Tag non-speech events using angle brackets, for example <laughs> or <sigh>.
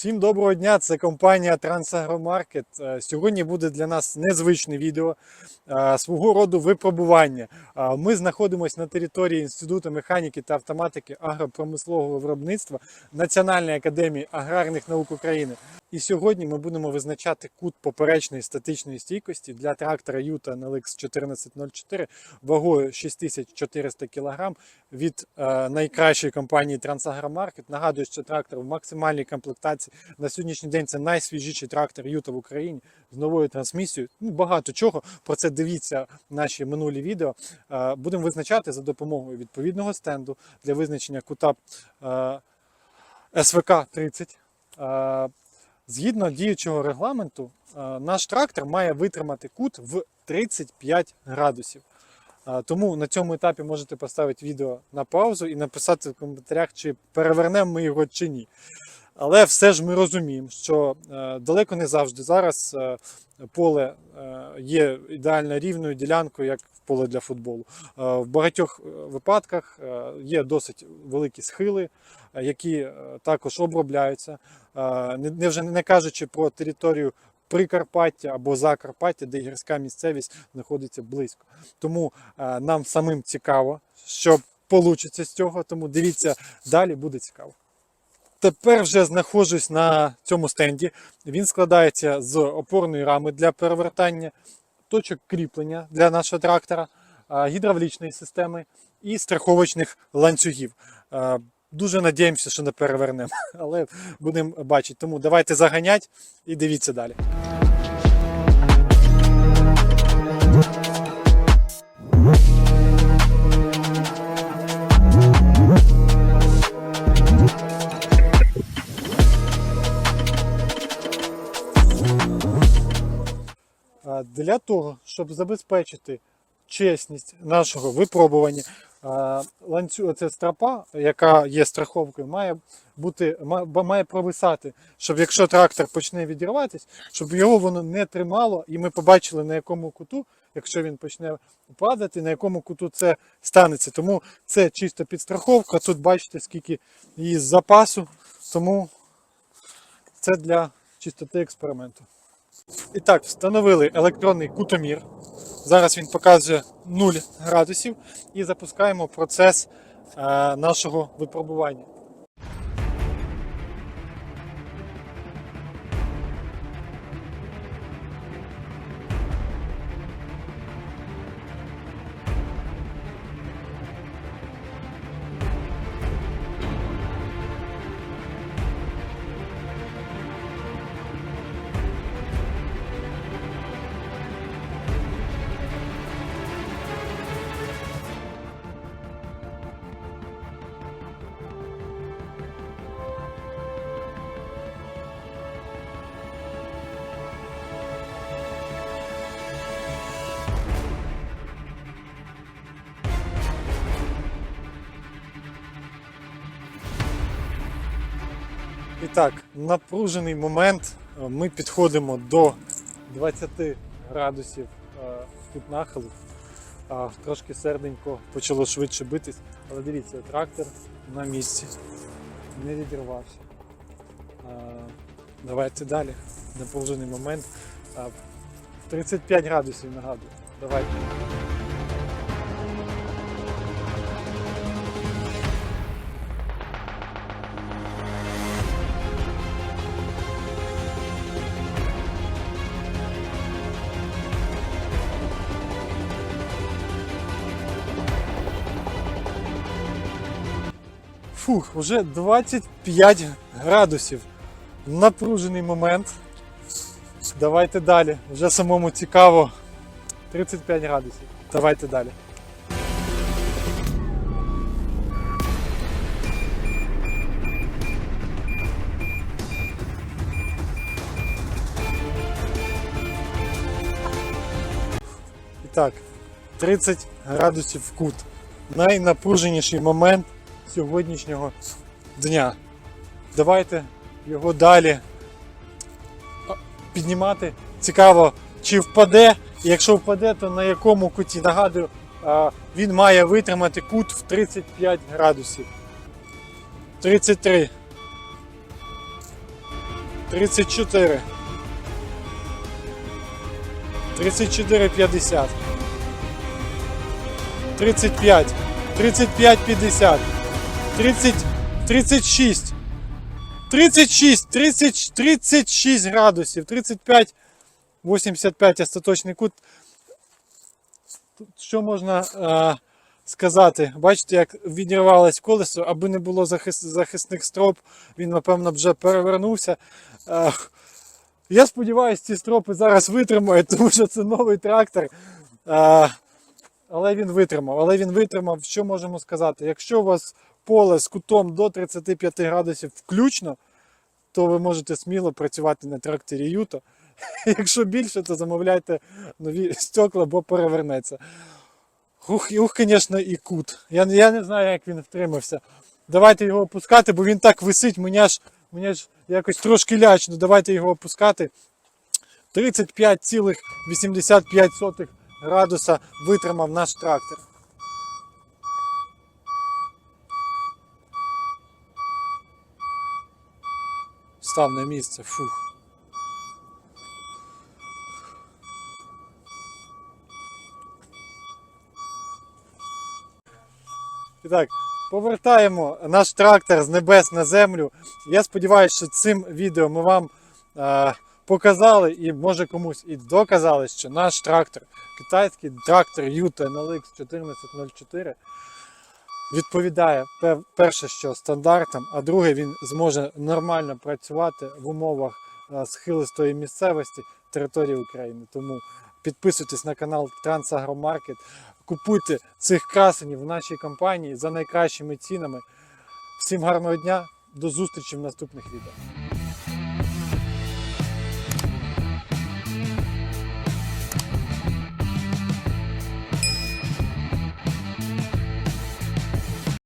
Всім доброго дня! Це компанія Трансагромаркет. Е, Сьогодні буде для нас незвичне відео е, свого роду випробування. Е, Ми знаходимося на території Інституту механіки та автоматики агропромислового виробництва Національної академії аграрних наук України. І сьогодні ми будемо визначати кут поперечної статичної стійкості для трактора Юта NLX 1404 вагою 6400 кг від е, найкращої компанії Трансагромаркет. Нагадую, що трактор в максимальній комплектації. На сьогоднішній день це найсвіжіший трактор Юта в Україні з новою трансмісією. Ну, багато чого. Про це дивіться наші минулі відео. Е, будемо визначати за допомогою відповідного стенду для визначення кута е, СВК 30. Е, Згідно діючого регламенту, е, наш трактор має витримати кут в 35 градусів. Е, Тому на цьому етапі можете поставити відео на паузу і написати в коментарях, чи перевернемо ми його чи ні. Але все ж ми розуміємо, що е, далеко не завжди зараз е, поле е, є ідеально рівною ділянкою, як поле для футболу. В багатьох випадках є досить великі схили, які також обробляються. Не вже не кажучи про територію Прикарпаття або Закарпаття, де гірська місцевість знаходиться близько. Тому нам самим цікаво, що вийде з цього. Тому дивіться далі, буде цікаво. Тепер вже знаходжусь на цьому стенді. Він складається з опорної рами для перевертання, точок кріплення для нашого трактора, гідравлічної системи і страховочних ланцюгів. Дуже надіємося, що не перевернемо, <laughs> але будемо бачити. Тому давайте заганять і дивіться далі. Для того, щоб забезпечити чесність нашого випробування, ланцю, це стропа, яка є страховкою, має бути має провисати, щоб якщо трактор почне відірватися, щоб його воно не тримало, і ми побачили на якому куту, якщо він почне падати, на якому куту це станеться. Тому це чисто підстраховка. Тут бачите, скільки її з запасу, тому це для чистоти експерименту. І так, встановили електронний кутомір. Зараз він показує 0 градусів і запускаємо процес е, нашого випробування. Так, напружений момент. Е, Ми підходимо до 20 градусів е, тут нахилу. Трошки серденько почало швидше битись. Але дивіться, трактор на місці. Не відірвався. Давайте далі. Напружений момент. 35 градусів нагадую. Давайте. Фух, вже 25 градусів. Напружений момент. Давайте далі. Вже самому цікаво. 35 градусів. Давайте далі. Так, 30 градусів в кут. Найнапруженіший момент сьогоднішнього дня. Давайте його далі піднімати. Цікаво, чи впаде. Якщо впаде, то на якому куті? Нагадую, він має витримати кут в 35 градусів. 33. 34. 34,50. 35. 35,50. 30, 36. 36, 30, 36 градусів, 35, 85 остаточний кут. Що можна е, сказати? Бачите, як відірвалось колесо, аби не було захис, захисних строп, він, напевно, вже перевернувся. Е, я сподіваюся, ці стропи зараз витримають, тому що це новий трактор. Е, але він витримав. Але він витримав, що можемо сказати? Якщо у вас поле з кутом до 35 градусів включно, то ви можете сміло працювати на тракторі Юто. <laughs> Якщо більше, то замовляйте нові стекла, бо перевернеться. Ух, ух, звісно, і кут. Я, я не знаю, як він втримався. Давайте його опускати, бо він так висить, мені аж, мені аж якось трошки лячно. Давайте його опускати. 35,85 градуса витримав наш трактор. Став місце. Фух. І так, повертаємо наш трактор з небес на землю. Я сподіваюся, що цим відео ми вам е, показали і може комусь і доказали, що наш трактор, китайський трактор Юта NLX 1404 відповідає перше, що стандартам, а друге, він зможе нормально працювати в умовах е, схилистої місцевості території України. Тому підписуйтесь на канал Трансагромаркет, купуйте цих красенів в нашій компанії за найкращими цінами. Всім гарного дня, до зустрічі в наступних відео.